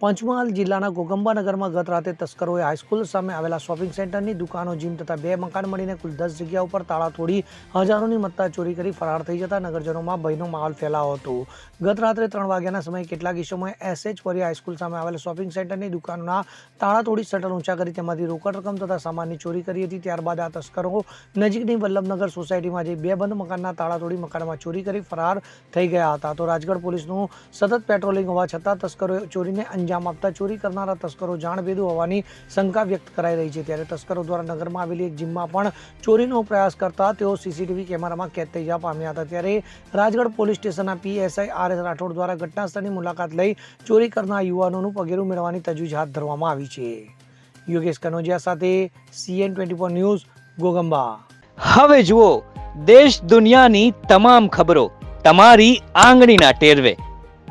પંચમહાલ જિલ્લાના ગોગંબાનગરમાં ગત રાતે તસ્કરોએ હાઈસ્કૂલ સામે આવેલા શોપિંગ સેન્ટરની દુકાનો, જીમ તથા બે મકાન મળીને કુલ દસ જગ્યા ઉપર તાળા તોડી હજારોની મત્તા ચોરી કરી ફરાર થઈ જતા નગરજનોમાં ભયનો માહોલ ફેલાયો હતો. ગત રાત્રે ત્રણ વાગ્યાના સમયે કેટલાક ઇસમોએ એસએચ વરિયા હાઈસ્કૂલ સામે આવેલા શોપિંગ સેન્ટરની દુકાનના તાળા તોડી શટર ઊંચા કરી તેમાંથી રોકડ રકમ તથા સામાનની ચોરી કરી હતી. ત્યારબાદ આ તસ્કરો નજીકની વલ્લભનગર સોસાયટીમાં જઈ બે બંધ મકાનના તાળા તોડી મકાનમાં ચોરી કરી ફરાર થઈ ગયા હતા. તો રાજગઢ પોલીસનું સતત પેટ્રોલિંગ હોવા છતાં તસ્કરોએ ચોરીને અંજામ આપતા ચોરી કરનારા તસ્કરો જાણભેદુ હોવાની શંકા વ્યક્ત કરાઈ રહી છે. ત્યારે તસ્કરો દ્વારા નગરમાં આવેલી એક જીમમાં પણ ચોરીનો પ્રયાસ કરતા તેઓ સીસીટીવી કેમેરામાં કેદ થઈ જવા પામ્યા હતા. ત્યારે રાજગઢ પોલીસ સ્ટેશનના પીએસઆઈ આર એસ રાઠોડ દ્વારા ઘટનાસ્થળની મુલાકાત લઈ ચોરી કરનાર યુવાનોનું પગેરું મેળવવાની તજવીજ હાથ ધરવામાં આવી છે. યોગેશ કનોજિયા સાથે CN twenty four news, Gogamba. હવે જુઓ, દેશ દુનિયાની તમામ ખબરો તમારી આંગળીના ટેરવે.